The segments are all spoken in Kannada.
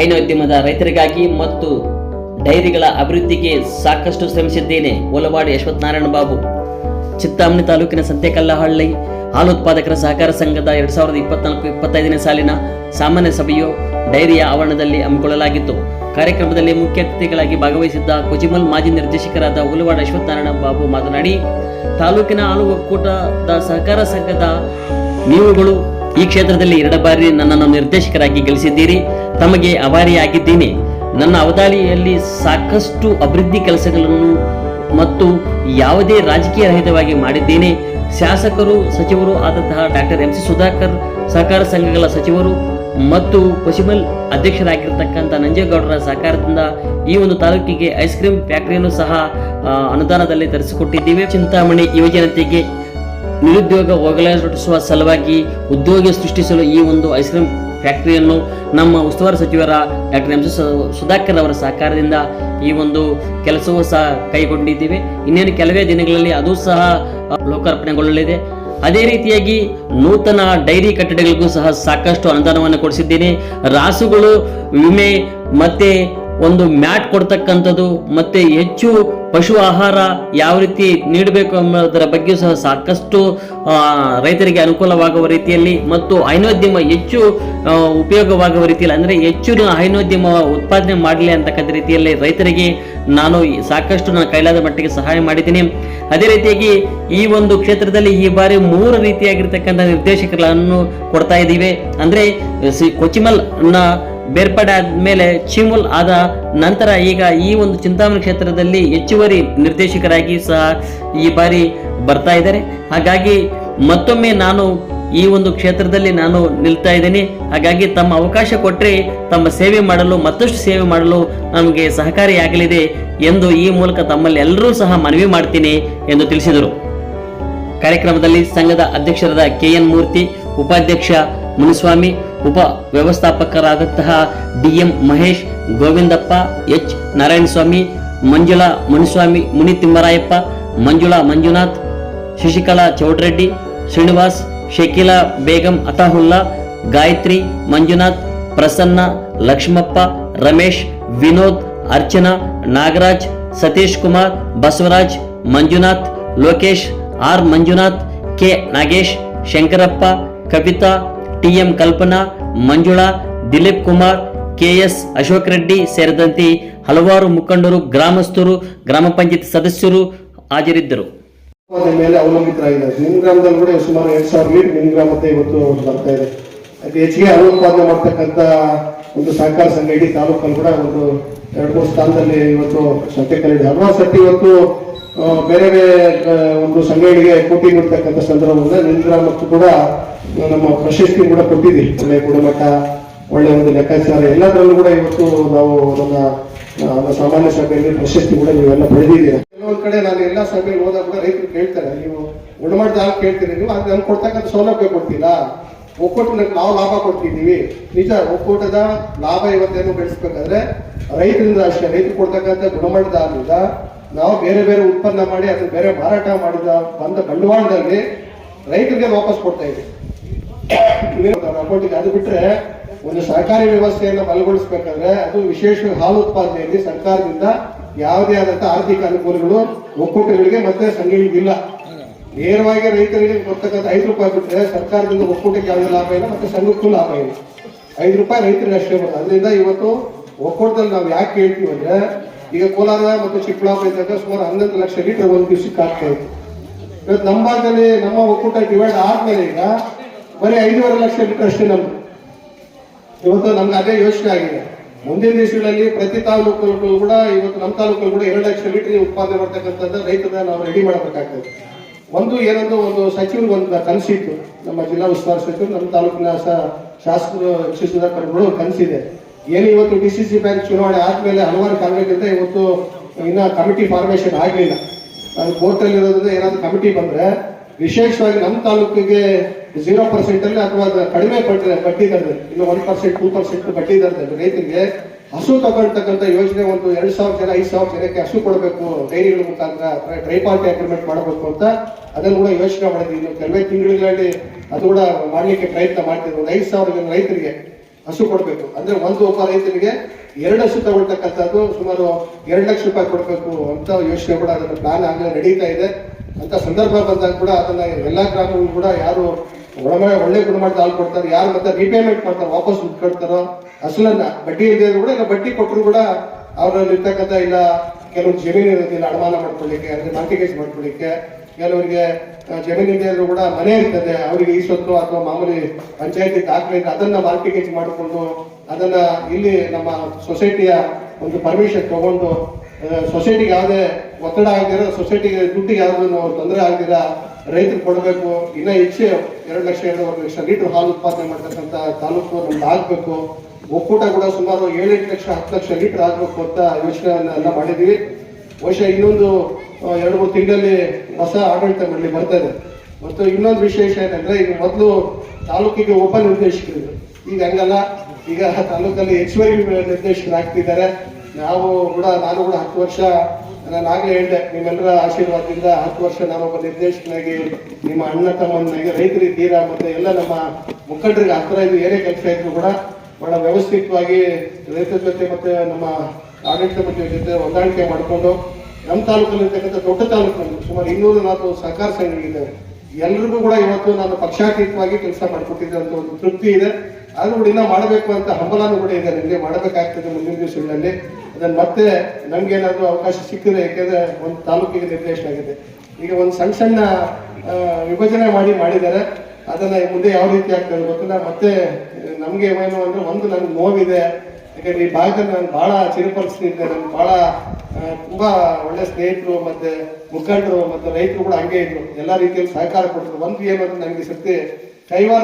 ಹೈನೋದ್ಯಮದ ರೈತರಿಗಾಗಿ ಮತ್ತು ಡೈರಿಗಳ ಅಭಿವೃದ್ಧಿಗೆ ಸಾಕಷ್ಟು ಶ್ರಮಿಸಿದ್ದೇನೆ. ಓಲವಾಡಿ ಯಶವಂತನಾರಾಯಣ ಬಾಬು. ಚಿತ್ತಾಮಣಿ ತಾಲೂಕಿನ ಸಂತೆಕಲ್ಲಹಳ್ಳಿ ಹಾಲು ಉತ್ಪಾದಕರ ಸಹಕಾರ ಸಂಘದ ಎರಡ್ ಸಾವಿರದ ಇಪ್ಪತ್ನಾಲ್ಕು ಇಪ್ಪತ್ತೈದನೇ ಸಾಲಿನ ಸಾಮಾನ್ಯ ಸಭೆಯು ಡೈರಿಯ ಆವರಣದಲ್ಲಿ ಹಮ್ಮಿಕೊಳ್ಳಲಾಗಿತ್ತು. ಕಾರ್ಯಕ್ರಮದಲ್ಲಿ ಮುಖ್ಯ ಅತಿಥಿಗಳಾಗಿ ಭಾಗವಹಿಸಿದ್ದ ಕುಜಿಮಲ್ ಮಾಜಿ ನಿರ್ದೇಶಕರಾದ ಉಲವಾಡ ಅಶ್ವತ್ಥನಾರಾಯಣ ಬಾಬು ಮಾತನಾಡಿ, ತಾಲೂಕಿನ ಹಾಲು ಒಕ್ಕೂಟದ ಸಹಕಾರ ಸಂಘದ ನೀವುಗಳು ಈ ಕ್ಷೇತ್ರದಲ್ಲಿ ಎರಡು ಬಾರಿ ನನ್ನನ್ನು ನಿರ್ದೇಶಕರಾಗಿ ಗಳಿಸಿದ್ದೀರಿ. ತಮಗೆ ಅವಾರಿಯಾಗಿದ್ದೇನೆ. ನನ್ನ ಅವಧಾನಿಯಲ್ಲಿ ಸಾಕಷ್ಟು ಅಭಿವೃದ್ಧಿ ಕೆಲಸಗಳನ್ನು ಮತ್ತು ಯಾವುದೇ ರಾಜಕೀಯ ರಹಿತವಾಗಿ ಮಾಡಿದ್ದೇನೆ. ಶಾಸಕರು, ಸಚಿವರು ಆದಂತಹ ಡಾಕ್ಟರ್ ಎಂ ಸಿ ಸುಧಾಕರ್, ಸಹಕಾರ ಸಂಘಗಳ ಸಚಿವರು ಮತ್ತು ಪಶುಮಲ್ ಅಧ್ಯಕ್ಷರಾಗಿರ್ತಕ್ಕಂಥ ನಂಜೇಗೌಡರ ಸಹಕಾರದಿಂದ ಈ ಒಂದು ತಾಲೂಕಿಗೆ ಐಸ್ ಕ್ರೀಮ್ ಫ್ಯಾಕ್ಟರಿಯನ್ನು ಸಹ ಅನುದಾನದಲ್ಲಿ ತರಿಸಿಕೊಟ್ಟಿದ್ದೀವಿ. ಚಿಂತಾಮಣಿ ಯುವಜನತೆಗೆ ನಿರುದ್ಯೋಗ ಹೋಗಲಾಡಿಸುವ ಸಲುವಾಗಿ ಉದ್ಯೋಗ ಸೃಷ್ಟಿಸಲು ಈ ಒಂದು ಐಸ್ ಕ್ರೀಮ್ ಫ್ಯಾಕ್ಟರಿಯನ್ನು ನಮ್ಮ ಉಸ್ತುವಾರಿ ಸಚಿವರ ಡಾಕ್ಟರ್ ಎಂ ಸಿ ಸುಧಾಕರ್ ಅವರ ಸಹಕಾರದಿಂದ ಈ ಒಂದು ಕೆಲಸವೂ ಸಹ ಕೈಗೊಂಡಿದ್ದೀವಿ. ಇನ್ನೇನು ಕೆಲವೇ ದಿನಗಳಲ್ಲಿ ಅದು ಸಹ ಲೋಕಾರ್ಪಣೆಗೊಳ್ಳಲಿದೆ. ಅದೇ ರೀತಿಯಾಗಿ ನೂತನ ಡೈರಿ ಕಟ್ಟಡಗಳಿಗೂ ಸಹ ಸಾಕಷ್ಟು ಅನುದಾನವನ್ನು ಕೊಡಿಸಿದ್ದೀನಿ. ರಾಸುಗಳು, ವಿಮೆ ಮತ್ತೆ ಒಂದು ಮ್ಯಾಟ್ ಕೊಡ್ತಕ್ಕಂಥದ್ದು, ಮತ್ತೆ ಹೆಚ್ಚು ಪಶು ಆಹಾರ ಯಾವ ರೀತಿ ನೀಡಬೇಕು ಎಂಬುದರ ಬಗ್ಗೆ ಸಹ ಸಾಕಷ್ಟು ರೈತರಿಗೆ ಅನುಕೂಲವಾಗುವ ರೀತಿಯಲ್ಲಿ ಮತ್ತು ಹೈನೋದ್ಯಮ ಹೆಚ್ಚು ಉಪಯೋಗವಾಗುವ ರೀತಿಯಲ್ಲಿ, ಅಂದರೆ ಹೆಚ್ಚು ಹೈನೋದ್ಯಮ ಉತ್ಪಾದನೆ ಮಾಡಲಿ ಅಂತಕ್ಕಂಥ ರೀತಿಯಲ್ಲಿ ರೈತರಿಗೆ ನಾನು ಸಾಕಷ್ಟು ನನ್ನ ಕೈಲಾದ ಮಟ್ಟಿಗೆ ಸಹಾಯ ಮಾಡಿದ್ದೀನಿ. ಅದೇ ರೀತಿಯಾಗಿ ಈ ಒಂದು ಕ್ಷೇತ್ರದಲ್ಲಿ ಈ ಬಾರಿ ಮೂರು ರೀತಿಯಾಗಿರ್ತಕ್ಕಂಥ ನಿರ್ದೇಶಕಗಳನ್ನು ಕೊಡ್ತಾ ಇದ್ದೀವಿ. ಅಂದರೆ ಸಿ ಕೊಚಿಮಲ್ನ ಬೇರ್ಪಡೆ ಆದ್ಮೇಲೆ ಚಿಮುಲ್ ಆದ ನಂತರ ಈಗ ಈ ಒಂದು ಚಿಂತಾಮಣಿ ಕ್ಷೇತ್ರದಲ್ಲಿ ಹೆಚ್ಚುವರಿ ನಿರ್ದೇಶಕರಾಗಿ ಸಹ ಈ ಬಾರಿ ಬರ್ತಾ ಇದ್ದಾರೆ. ಹಾಗಾಗಿ ಮತ್ತೊಮ್ಮೆ ನಾನು ಈ ಒಂದು ಕ್ಷೇತ್ರದಲ್ಲಿ ನಾನು ನಿಲ್ತಾ ಇದ್ದೀನಿ. ಹಾಗಾಗಿ ತಮ್ಮ ಅವಕಾಶ ಕೊಟ್ಟರೆ ತಮ್ಮ ಸೇವೆ ಮಾಡಲು, ಮತ್ತಷ್ಟು ಸೇವೆ ಮಾಡಲು ನಮಗೆ ಸಹಕಾರಿಯಾಗಲಿದೆ ಎಂದು ಈ ಮೂಲಕ ತಮ್ಮಲ್ಲಿ ಎಲ್ಲರೂ ಸಹ ಮನವಿ ಮಾಡ್ತೀನಿ ಎಂದು ತಿಳಿಸಿದರು. ಕಾರ್ಯಕ್ರಮದಲ್ಲಿ ಸಂಘದ ಅಧ್ಯಕ್ಷರಾದ ಕೆ ಎನ್ ಮೂರ್ತಿ, ಉಪಾಧ್ಯಕ್ಷ ಮುನಿಸ್ವಾಮಿ ಉಪ ವ್ಯವಸ್ಥಾಪಕರಾದಂತಹ DM Mahesh, Govindappa, H. Narayanaswamy, Manjula Muniswamy, Muni Thimmarayappa, Manjula Manjunath, Shashikala Chowdreddy, Srinivas, Shakeela Begum Athaulla, Gayathri Manjunath, Prasanna, Lakshmappa, Ramesh, Vinod, Archana, Nagaraj, Satish Kumar, Basavaraj, Manjunath, Lokesh, R Manjunath, K. Nagesh, Shankarappa, Kavitha T M Kalpana, Manjula, Dilip Kumar KS Ashok Reddy ಸೇರಿದಂತೆ ಹಲವಾರು ಮುಖಂಡರು, ಗ್ರಾಮಸ್ಥರು, ಗ್ರಾಮ ಪಂಚಾಯತ್ ಸದಸ್ಯರು ಹಾಜರಿದ್ದರು. ಮೇಲೆ ಅವಲಂಬಿತರಾಗಿದ್ದಾರೆ ನಿಮ್ ಗ್ರಾಮದಲ್ಲಿ ಕೂಡ ಸುಮಾರು ಎರಡ್ ಸಾವಿರ ಲೀಟರ್ ನಿಮ್ ಗ್ರಾಮದ ಇವತ್ತು ಬರ್ತಾ ಇದೆ. ಅತಿ ಹೆಚ್ಚಿಗೆ ಅನುತ್ಪಾದನೆ ಮಾಡ್ತಕ್ಕಂಥ ಒಂದು ಸಹಕಾರ ಸಂಘ ಇಡೀ ತಾಲೂಕಲ್ಲಿ ಕೂಡ ಒಂದು ಎರಡು ಮೂರು ಸ್ಥಾನದಲ್ಲಿ ಇವತ್ತು ಸಂಖ್ಯೆ ಕಲಿದೆ ಹಲವಾರು ಸತಿ ಇವತ್ತು ಬೇರೆ ಬೇರೆ ಒಂದು ಸಂಘಗಳಿಗೆ ಕೋಟಿ ನೀಡ್ತಕ್ಕಂಥ ಸಂದರ್ಭದಲ್ಲಿ ನಿಮ್ ಮತ್ತು ಕೂಡ ನಮ್ಮ ಪ್ರಶಸ್ತಿ ಕೂಡ ಕೊಟ್ಟಿದ್ದೀವಿ. ಒಳ್ಳೆ ಗುಣಮಟ್ಟ, ಒಳ್ಳೆ ಒಂದು ಲೆಕ್ಕಾಚಾರ, ಎಲ್ಲದರಲ್ಲೂ ಕೂಡ ಇವತ್ತು ನಾವು ನಮ್ಮ ಸಾಮಾನ್ಯ ಸಭೆಯಲ್ಲಿ ಪ್ರಶಸ್ತಿ ಕೂಡ ನೀವೆಲ್ಲ ಪಡೆದಿದ್ದೀರಾ? ಕೆಲವೊಂದು ಕಡೆ ನಾನು ಎಲ್ಲ ಸಭೆಯಲ್ಲಿ ಹೋದಾಗ ಕೂಡ ರೈತರು ಕೇಳ್ತಾರೆ, ನೀವು ಗುಣಮಟ್ಟದ ಹಾಕಿ ಕೇಳ್ತೀರಿ? ನೀವು ಅದು ನಮ್ಗೆ ಕೊಡ್ತಕ್ಕಂಥ ಸೌಲಭ್ಯ ಕೊಡ್ತೀರಾ? ಒಕ್ಕೂಟಕ್ಕೆ ನಾವು ಲಾಭ ಕೊಡ್ತಿದ್ದೀವಿ. ನಿಜ, ಒಕ್ಕೂಟದ ಲಾಭ ಇವತ್ತೇನು ಬೆಳೆಸ್ಬೇಕಂದ್ರೆ ರೈತರಿಂದ ಅಷ್ಟೇ. ರೈತರು ಕೊಡ್ತಕ್ಕಂಥ ಗುಣಮಟ್ಟದ ಹಾಲಿಂದ ನಾವು ಬೇರೆ ಬೇರೆ ಉತ್ಪನ್ನ ಮಾಡಿ ಅದು ಬೇರೆ ಮಾರಾಟ ಮಾಡಿದ ಬಂದ ಬಂಡವಾಳದಲ್ಲಿ ರೈತರಿಗೆ ವಾಪಸ್ ಕೊಡ್ತಾ ಇದ್ದೀವಿ ಅದು ಬಿಟ್ರೆ ಒಂದು ಸರ್ಕಾರಿ ವ್ಯವಸ್ಥೆಯನ್ನು ಬಲಗೊಳಿಸಬೇಕಾದ್ರೆ ಅದು ವಿಶೇಷವಾಗಿ ಹಾಲು ಉತ್ಪಾದನೆಯಲ್ಲಿ ಸರ್ಕಾರದಿಂದ ಯಾವುದೇ ಆದಂತಹ ಆರ್ಥಿಕ ಅನುಕೂಲಗಳು, ಒಕ್ಕೂಟಗಳಿಗೆ ಮತ್ತೆ ಸಂಘಗಳಿಗಿಲ್ಲ ನೇರವಾಗಿ ರೈತರಿಗೆ ಕೊಡ್ತಕ್ಕಂಥ ಐದು ರೂಪಾಯಿ ಬಿಟ್ಟರೆ ಸರ್ಕಾರದಿಂದ ಒಕ್ಕೂಟಕ್ಕೆ ಯಾವುದೇ ಲಾಭ ಇಲ್ಲ ಮತ್ತೆ ಸಂಘಕ್ಕೂ ಲಾಭ ಇಲ್ಲ. ಐದು ರೂಪಾಯಿ ರೈತರಿಗೆ ಅಷ್ಟೇ ಬರುತ್ತೆ ಅದರಿಂದ ಇವತ್ತು ಒಕ್ಕೂಟದಲ್ಲಿ ನಾವು ಯಾಕೆ ಹೇಳ್ತೀವಿ ಅಂದ್ರೆ ಈಗ ಕೋಲಾರ ಮತ್ತು ಚಿಕ್ಕಬಳ್ಳಾಪುರ ಇದ್ದಾಗ ಸುಮಾರು ಹನ್ನೊಂದು ಲಕ್ಷ ಲೀಟರ್ ಒಂದು ದಿವಸಕ್ಕೆ ಆಗ್ತಾ ಇತ್ತು. ಇವತ್ತು ನಮ್ಮ ಭಾಗದಲ್ಲಿ ನಮ್ಮ ಒಕ್ಕೂಟ ಡಿವೈಡ್ ಆದ್ಮೇಲೆ ಈಗ ಬರೀ ಐದೂವರೆ ಲಕ್ಷ ಲೀಟರ್ ಅಷ್ಟೇ ನಮ್ದು. ಇವತ್ತು ನಮ್ಗೆ ಅದೇ ಯೋಚನೆ ಆಗಿದೆ. ಮುಂದಿನ ದಿವಸಗಳಲ್ಲಿ ಪ್ರತಿ ತಾಲೂಕುಗಳು ಕೂಡ ಇವತ್ತು ನಮ್ಮ ತಾಲೂಕಲ್ಲಿ ಕೂಡ ಎರಡು ಲಕ್ಷ ಲೀಟರ್ ಉತ್ಪಾದನೆ ಮಾಡ್ತಕ್ಕಂಥದ್ದು ರೈತರನ್ನ ನಾವು ರೆಡಿ ಮಾಡಬೇಕಾಗ್ತದೆ. ಒಂದು ಏನಂದ್ರೆ ಒಂದು ಸಚಿವರು ಒಂದು ಕನಸಿತ್ತು. ನಮ್ಮ ಜಿಲ್ಲಾ ಉಸ್ತುವಾರಿ ಸಚಿವರು ನಮ್ಮ ತಾಲೂಕಿನ ಶಾಸಕರು ಸುಧಾಕರ್ ಅವರು ಕನಸಿದೆ. ಏನು ಇವತ್ತು ಡಿ ಸಿ ಸಿ ಬ್ಯಾಂಕ್ ಚುನಾವಣೆ ಆದ್ಮೇಲೆ ಹಲವಾರು ಕಾರಣಕ್ಕಿಂತ ಇವತ್ತು ಇನ್ನ ಕಮಿಟಿ ಫಾರ್ಮೇಶನ್ ಆಗಲಿಲ್ಲ. ಅದು ಕೋರ್ಟಲ್ಲಿ ಇರೋದ್ರಿಂದ ಏನಾದ್ರೂ ಕಮಿಟಿ ಬಂದ್ರೆ ವಿಶೇಷವಾಗಿ ನಮ್ಮ ತಾಲೂಕಿಗೆ ಜೀರೋ ಪರ್ಸೆಂಟ್ ಅಲ್ಲಿ ಅಥವಾ ಕಡಿಮೆ ಬಡ್ಡಿ ಬಡ್ಡಿ ದರದಲ್ಲಿ, ಇನ್ನು ಒನ್ ಪರ್ಸೆಂಟ್ ಟೂ ಪರ್ಸೆಂಟ್ ಬಡ್ಡಿ ದರದಲ್ಲಿ ರೈತರಿಗೆ ಹಸು ತಗೊಳ್ತಕ್ಕಂಥ ಯೋಜನೆ ಒಂದು ಎರಡು ಸಾವಿರ ಜನ, ಐದು ಸಾವಿರ ಜನಕ್ಕೆ ಹಸು ಕೊಡಬೇಕು ಡೈರಿಗಳ ಮುಖಾಂತರ ಟ್ರೈ ಪಾರ್ಟಿ ಅಗ್ರಿಮೆಂಟ್ ಮಾಡಬೇಕು ಅಂತ ಅದನ್ನು ಕೂಡ ಯೋಚನೆ ಮಾಡಿದ್ವಿ. ಇನ್ನು ಕೆಲವೇ ತಿಂಗಳಲ್ಲಿ ಅದು ಕೂಡ ಮಾಡಲಿಕ್ಕೆ ಪ್ರಯತ್ನ ಮಾಡ್ತಿದ್ವಿ. ಒಂದು ಐದು ಸಾವಿರ ಜನ ರೈತರಿಗೆ ಹಸು ಕೊಡಬೇಕು. ಅಂದ್ರೆ ಒಂದು ಒಬ್ಬ ರೈತನಿಗೆ ಎರಡು ಹಸು ತಗೊಳ್ತಕ್ಕಂಥದ್ದು ಸುಮಾರು ಎರಡು ಲಕ್ಷ ರೂಪಾಯಿ ಕೊಡಬೇಕು ಅಂತ ಯೋಚನೆ ಕೂಡ ಅದನ್ನ ಪ್ಲಾನ್ ಆಗಲೇ ನಡೀತಾ ಇದೆ. ಅಂತ ಸಂದರ್ಭ ಬಂದಾಗ ಕೂಡ ಅದನ್ನ ಎಲ್ಲಾ ಗ್ರಾಮಗಳು ಕೂಡ ಯಾರು ಒಳ್ಳೆ ಒಳ್ಳೆ ಗುಣಮಟ್ಟದ ಹಾಲು ಕೊಡ್ತಾರೆ, ಯಾರು ಮತ್ತೆ ರೀಪೇಮೆಂಟ್ ಮಾಡ್ತಾರೆ, ವಾಪಸ್ ದುಡ್ಡು ಕೊಡ್ತಾರೋ ಅಸಲನ್ನ ಬಡ್ಡಿ ಇದೆ ಕೂಡ ಇಲ್ಲ, ಬಡ್ಡಿ ಕೊಟ್ಟರು ಕೂಡ ಅವರಲ್ಲಿ ಇರ್ತಕ್ಕಂಥ ಇಲ್ಲ, ಕೆಲವು ಜಮೀನು ಇರೋದಿಲ್ಲ, ಅಡಮಾನ ಮಾಡ್ಕೊಳ್ಳಿಕ್ಕೆ, ಅಂದ್ರೆ ಮಾರ್ಟಿಗೇಜ್ ಮಾಡ್ಕೊಳ್ಳಿಕ್ಕೆ ಕೆಲವರಿಗೆ ಜಮೀನಿಗೆ ಜಮೀನು ಕೂಡ ಮನೆ ಇರ್ತದೆ. ಅವರಿಗೆ ಈ ಸ್ವತ್ತು ಅಥವಾ ಮಾಮೂಲಿ ಪಂಚಾಯತಿ ದಾಖಲೆ ಅದನ್ನ ಮಾರ್ಟಿಗೇಜ್ ಮಾಡಿಕೊಂಡು ಅದನ್ನ ಇಲ್ಲಿ ನಮ್ಮ ಸೊಸೈಟಿಯ ಒಂದು ಪರ್ಮಿಷನ್ ತಗೊಂಡು ಸೊಸೈಟಿಗೆ ಯಾವುದೇ ಒತ್ತಡ ಆಗದಿರ, ಸೊಸೈಟಿಗೆ ದುಡ್ಡಿಗೆ ಯಾವ್ದು ತೊಂದರೆ ಆಗದಿರ ರೈತರು ಕೊಡಬೇಕು. ಇನ್ನ ಹೆಚ್ಚು ಎರಡು ಲಕ್ಷ, ಎರಡೂವರೆ ಲಕ್ಷ ಲೀಟರ್ ಹಾಲು ಉತ್ಪಾದನೆ ಮಾಡ್ತಕ್ಕಂಥ ತಾಲೂಕು ನಮ್ದು ಆಗ್ಬೇಕು. ಒಕ್ಕೂಟ ಕೂಡ ಸುಮಾರು ಏಳೆಂಟು ಲಕ್ಷ, ಹತ್ತು ಲಕ್ಷ ಲೀಟರ್ ಆಗಬೇಕು ಅಂತ ಯೋಚನೆಯನ್ನೆಲ್ಲ ಮಾಡಿದೀವಿ ಬಹುಶಃ ಇನ್ನೊಂದು ಎರಡು ಮೂರು ತಿಂಗಳಲ್ಲಿ ಹೊಸ ಆಡಳಿತ ಮಂಡಳಿ ಬರ್ತಾ ಇದೆ. ಮತ್ತು ಇನ್ನೊಂದು ವಿಶೇಷ ಏನಂದ್ರೆ, ಈಗ ಮೊದಲು ತಾಲೂಕಿಗೆ ಒಬ್ಬ ನಿರ್ದೇಶಕರಿದ್ರು ಈಗ ಹಂಗಲ್ಲ. ಈಗ ತಾಲೂಕಲ್ಲಿ ಹೆಚ್ಚುವರಿ ನಿರ್ದೇಶಕರಾಗ್ತಿದ್ದಾರೆ. ನಾವು ಕೂಡ, ನಾನು ಕೂಡ ಹತ್ತು ವರ್ಷ, ನಾನು ಆಗಲೇ ಹೇಳಿದೆ, ನಿಮ್ಮೆಲ್ಲರ ಆಶೀರ್ವಾದದಿಂದ ಹತ್ತು ವರ್ಷ ನಾನೊಬ್ಬ ನಿರ್ದೇಶಕನಾಗಿ ನಿಮ್ಮ ಅಣ್ಣ ತಮ್ಮನಾಗಿ ರೈತರಿದ್ದೀರಾ ಮತ್ತೆ ಎಲ್ಲ ನಮ್ಮ ಮುಖಂಡರಿಗೆ ಹತ್ತಿರ ಇದು ಏನೇ ಕೆಲಸ ಇದ್ರು ಕೂಡ ಬಹಳ ವ್ಯವಸ್ಥಿತವಾಗಿ ರೈತರ ಜೊತೆ ಮತ್ತೆ ನಮ್ಮ ಆಡಳಿತ ಮಂಡಳಿ ಜೊತೆ ಹೊಂದಾಣಿಕೆ ಮಾಡಿಕೊಂಡು ನಮ್ಮ ತಾಲೂಕಲ್ಲಿ ಇರ್ತಕ್ಕಂಥ ದೊಡ್ಡ ತಾಲೂಕಲ್ಲಿ ಸುಮಾರು ಇನ್ನೂರು ನಾಲ್ಕು ಸಹಕಾರ ಸಂಘಗಳಿದ್ದಾವೆ. ಎಲ್ರಿಗೂ ಕೂಡ ಇವತ್ತು ನಾನು ಪಕ್ಷಾತೀತವಾಗಿ ಕೆಲಸ ಮಾಡಿಕೊಟ್ಟಿದ್ದೆ ಅಂತ ಒಂದು ತೃಪ್ತಿ ಇದೆ. ಆದ್ರೂ ಕೂಡ ಇನ್ನೂ ಮಾಡಬೇಕು ಅಂತ ಹಂಬಲನೂ ಕೂಡ ಇದೆ. ನನಗೆ ಮಾಡಬೇಕಾಗ್ತದೆ ಮುಂದಿನ ದಿವಸಗಳಲ್ಲಿ. ಅದನ್ನು ಮತ್ತೆ ನಮ್ಗೆ ಏನಾದರೂ ಅವಕಾಶ ಸಿಕ್ಕಿದೆ ಯಾಕೆಂದ್ರೆ ಒಂದು ತಾಲೂಕಿಗೆ ನಿರ್ದೇಶನ ಆಗಿದೆ. ಈಗ ಒಂದು ಸಣ್ಣ ಸಣ್ಣ ವಿಭಜನೆ ಮಾಡಿ ಮಾಡಿದ್ದಾರೆ. ಅದನ್ನ ಮುಂದೆ ಯಾವ ರೀತಿ ಆಗ್ತದೆ ಗೊತ್ತಿಲ್ಲ. ಮತ್ತೆ ನಮಗೆ ಏನು ಅಂದ್ರೆ ಒಂದು ನನಗೆ ನೋವಿದೆ. ಯಾಕಂದ್ರೆ ಈ ಭಾಗದಲ್ಲಿ ನಾನು ಬಹಳ ಚಿರಪರಿಸ್ತಿದ್ದೆ ನಾನು ಆ, ತುಂಬಾ ಒಳ್ಳೆ ಸ್ನೇಹಿತರು ಮತ್ತೆ ಮುಖಂಡರು ಮತ್ತೆ ರೈತರು ಕೂಡ ಹಂಗೆ ಇದ್ರು. ಎಲ್ಲಾ ರೀತಿಯಲ್ಲಿ ಸಹಕಾರ ಕೊಟ್ಟರು. ಒಂದು ಏನು ಅಂದ್ರೆ ನನಗೆ ಸತ್ಯ ಕೈವಾರ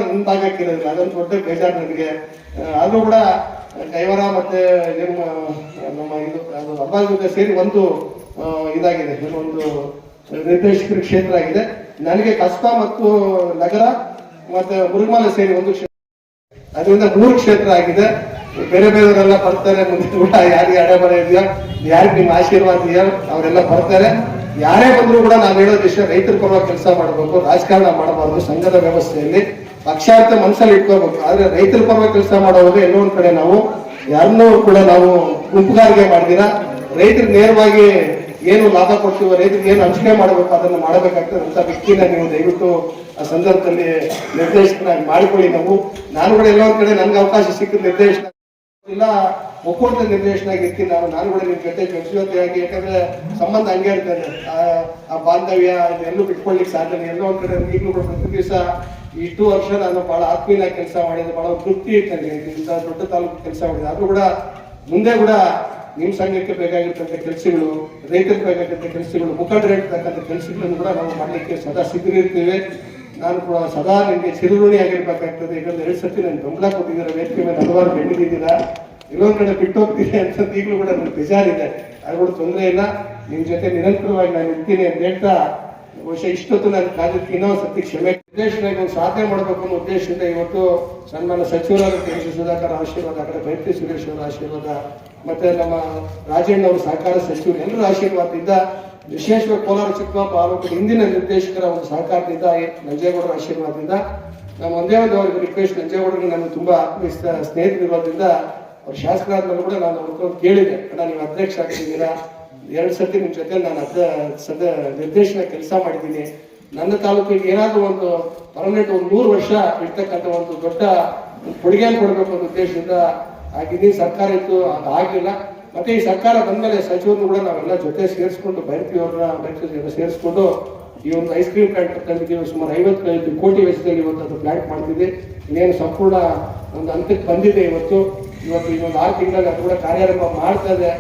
ಇರೋದಿಲ್ಲ ಅದೊಂದು ದೊಡ್ಡ ಬೇಜಾರು ನನಗೆ ಆದರೂ ಕೂಡ ಕೈವಾರ ಮತ್ತೆ ನಿಮ್ಮ ನಮ್ಮ ಇದು, ಅದು ಹಬ್ಬ ಜೊತೆ ಸೇರಿ ಒಂದು ಇದಾಗಿದೆ. ಒಂದು ನಿರ್ದೇಶಕರ ಕ್ಷೇತ್ರ ಆಗಿದೆ. ನನಗೆ ಕಸ್ಬಾ ಮತ್ತು ನಗರ ಮತ್ತೆ ಮುರುಗಮಾಲ ಸೇರಿ ಒಂದು ಕ್ಷೇತ್ರ. ಅದರಿಂದ ಮೂರು ಕ್ಷೇತ್ರ ಆಗಿದೆ. ಬೇರೆ ಬೇರೆಯವರೆಲ್ಲ ಬರ್ತಾರೆ, ಮುಂದೆ ಕೂಡ ಯಾರಿಗೆ ಅಡೆ ಇದೆಯೋ, ಯಾರಿಗೆ ನಿಮ್ಮ ಆಶೀರ್ವಾದ ಇದೆಯಾ, ಅವರೆಲ್ಲ ಬರ್ತಾರೆ. ಯಾರೇ ಬಂದರೂ ಕೂಡ ನಾನು ಹೇಳೋ ಇಷ್ಟ ರೈತರ ಪರವಾಗಿ ಕೆಲಸ ಮಾಡಬೇಕು, ರಾಜಕಾರಣ ಮಾಡಬಾರ್ದು, ಸಂಘದ ವ್ಯವಸ್ಥೆಯಲ್ಲಿ ಪಕ್ಷಾರ್ಥ ಮನಸ್ಸಲ್ಲಿ ಇಟ್ಕೋಬೇಕು ಆದ್ರೆ ರೈತರ ಪರವಾಗಿ ಕೆಲಸ ಮಾಡೋವಾಗ ಎಲ್ಲೋ ಒಂದ್ ಕಡೆ ನಾವು ಯಾರನ್ನೂ ಕೂಡ ನಾವು ಗುಂಪುಗಾರಿಕೆ ಮಾಡಿದಿರ ರೈತರು ನೇರವಾಗಿ ಏನು ಲಾಭ ಕೊಡ್ತೀವೋ, ರೈತರಿಗೆ ಏನು ಹಂಚಿಕೆ ಮಾಡಬೇಕು, ಅದನ್ನು ಮಾಡಬೇಕಾಗ್ತದೆ. ಅಂತ ವ್ಯಕ್ತಿನ ನೀವು ದಯವಿಟ್ಟು ಆ ಸಂದರ್ಭದಲ್ಲಿ ನಿರ್ದೇಶನ ಮಾಡಿಕೊಳ್ಳಿ. ನಾವು, ನಾನು ಕೂಡ ಎಲ್ಲೋ ಒಂದ್ ಕಡೆ ನನ್ಗೆ ಅವಕಾಶ ಸಿಕ್ಕಿದ ನಿರ್ದೇಶನ ಇಲ್ಲ ಒಕ್ಕೂಟದ ನಿರ್ದೇಶನ ಆಗಿರ್ತೀನಿ ನಾನು ನಾನು ಕೂಡ ನಿಮ್ ಜೊತೆ ಆಗಿ ಯಾಕಂದ್ರೆ ಸಂಬಂಧ ಹಂಗೆ ಇರ್ತದೆ. ಆ- ಬಾಂಧವ್ಯ ಎಲ್ಲೂ ಬಿಟ್ಕೊಳ್ಲಿಕ್ಕೆ ಸಾಧ್ಯ ಎಲ್ಲೋ ಒಂದ್ ಕಡೆ ಈಗಲೂ ಕೂಡ ಪ್ರತಿ ದಿವಸ ಇಷ್ಟು ವರ್ಷ ನಾನು ಬಹಳ ಆತ್ಮೀಯ ಕೆಲಸ ಮಾಡಿದೆ ಬಹಳ ತೃಪ್ತಿ ಇರ್ತದೆ. ಇಂಥ ದೊಡ್ಡ ತಾಲೂಕು ಕೆಲಸ ಮಾಡಿದೆ ಆದ್ರೂ ಕೂಡ ಮುಂದೆ ಕೂಡ ನಿಮ್ಮ ಸಂಘಕ್ಕೆ ಬೇಕಾಗಿರ್ತಕ್ಕಂಥ ಕೆಲಸಗಳು, ರೈತರಿಗೆ ಬೇಕಾಗಿರ್ತಕ್ಕಂಥ ಕೆಲಸಗಳು ಮುಖಂಡರು ಹೇಳ್ತಕ್ಕಂಥ ಕೆಲಸಗಳನ್ನು ಕೂಡ ನಾವು ಮಾಡಲಿಕ್ಕೆ ಸದಾ ಸಿದ್ಧರಿರ್ತೀವಿ. ನಾನು ಕೂಡ ಸದಾ ನಿಮಗೆ ಚಿರುಗುಣಿ ಆಗಿರ್ಬೇಕಾಗ್ತದೆ. ಯಾಕಂದ್ರೆ ಎರಡು ಸತಿ ನಾನು ಬೆಂಬಲ ಕೊಟ್ಟಿದ್ದೀರಾ. ವೇದಿಕೆ ಮೇಲೆ ಹಲವಾರು ಬೆಳೆದಿದ್ದೀರಾ ಇನ್ನೊಂದು ಕಡೆ ಬಿಟ್ಟು ಹೋಗ್ತೀನಿ ಅಂತ ಈಗಲೂ ಕೂಡ ನನಗೆ ಬೇಜಾರಿದೆ. ಅದು ಕೂಡ ತೊಂದರೆ ಇಲ್ಲ. ನಿಮ್ಮ ಜೊತೆ ನಿರಂತರವಾಗಿ ನಾನು ಇರ್ತೀನಿ ಅಂತ ಹೇಳ್ತಾ, ಬಹುಶಃ ಇಷ್ಟೊತ್ತು ನಾನು ಕಾಲಕ್ಕೆ ಇನ್ನೊಂದು ಸತಿ ಕ್ಷಮೆ ಉದ್ದೇಶನಾಗಿ ಒಂದು ಸಾಧನೆ ಮಾಡಬೇಕು ಅನ್ನೋ ಉದ್ದೇಶದಿಂದ ಇವತ್ತು ಸನ್ಮಾನ ಸಚಿವರಾದ ಕೆ. ಸುಧಾಕರ್ ಆಶೀರ್ವಾದ, ಆ ಕಡೆ ಸುರೇಶ್ ಅವರ ಆಶೀರ್ವಾದ, ಮತ್ತೆ ನಮ್ಮ ರಾಜಣ್ಣ ಅವರು ಸಹಕಾರ ಸಚಿವರು ಎಲ್ಲರ ಆಶೀರ್ವಾದದಿಂದ ವಿಶೇಷವಾಗಿ ಕೋಲಾರ ಚಿಕ್ಕಬಳ್ಳಾಪುರ ತಾಲೂಕಿನ ಹಿಂದಿನ ನಿರ್ದೇಶಕರ ಒಂದು ಸಹಕಾರದಿಂದ ನಂಜೇಗೌಡರ ಆಶೀರ್ವಾದದಿಂದ ನಮ್ಮ ಒಂದೇ ಒಂದು ಅವ್ರಿಗೆ ರಿಕ್ವೆಸ್ಟ್ ನಂಜೇಗೌಡರಿಗೆ ನಾನು ಸ್ಥ- ಸ್ನೇಹಿತರಿರೋದ್ರಿಂದ ಅವ್ರ ಶಾಸಕರಾದ್ಮೇಲೆ ಕೂಡ ನಾನು ಅವ್ರ ಕೇಳಿದೆ, ಅಣ್ಣ, ನೀವು ಅಧ್ಯಕ್ಷ ಆಗ್ತಿದ್ದೀರಾ ಎರಡು ಸರ್ತಿ ನಿಮ್ಮ ಜೊತೆ ನಾನು ಅದ ಸದ ನಿರ್ದೇಶನ ಕೆಲಸ ಮಾಡಿದ್ದೀನಿ. ನನ್ನ ತಾಲೂಕಿಗೆ ಏನಾದರೂ ಒಂದು ಪರ್ಮನೆಂಟ್ ಒಂದು ನೂರು ವರ್ಷ ಇರ್ತಕ್ಕಂಥ ಒಂದು ದೊಡ್ಡ ಕೊಡುಗೆಯನ್ನು ಕೊಡಬೇಕು ಅನ್ನೋ ಉದ್ದೇಶದಿಂದ ಆಗಿದ್ದೀನಿ. ಸರ್ಕಾರ ಇತ್ತು, ಅದು ಆಗಲಿಲ್ಲ ಮತ್ತೆ ಈ ಸರ್ಕಾರ ಬಂದ್ಮೇಲೆ ಸಚಿವರು ಕೂಡ ನಾವೆಲ್ಲ ಜೊತೆ ಸೇರಿಸ್ಕೊಂಡು ಬೈರ್ತಿ ಅವ್ರನ್ನ ಸೇರಿಸ್ಕೊಂಡು ಈ ಒಂದು ಐಸ್ ಕ್ರೀಮ್ ಪ್ಲಾಂಟ್ ತಂದಿದ್ದೀವಿ. ಸುಮಾರು ಐವತ್ತೈದು ಕೋಟಿ ವೆಚ್ಚದಲ್ಲಿ ಇವತ್ತು ಅದು ಪ್ಲಾಂಟ್ ಮಾಡ್ತಿದೆ. ಇನ್ನೇನು ಸಂಪೂರ್ಣ ಒಂದು ಹಂತಕ್ಕೆ ಬಂದಿದೆ ಇವತ್ತು. ಇವತ್ತು ಇನ್ನೊಂದು ಆರು ತಿಂಗಳಲ್ಲಿ ಅದು ಕೂಡ ಕಾರ್ಯಾರಂಭ ಮಾಡ್ತಾ ಇದೆ.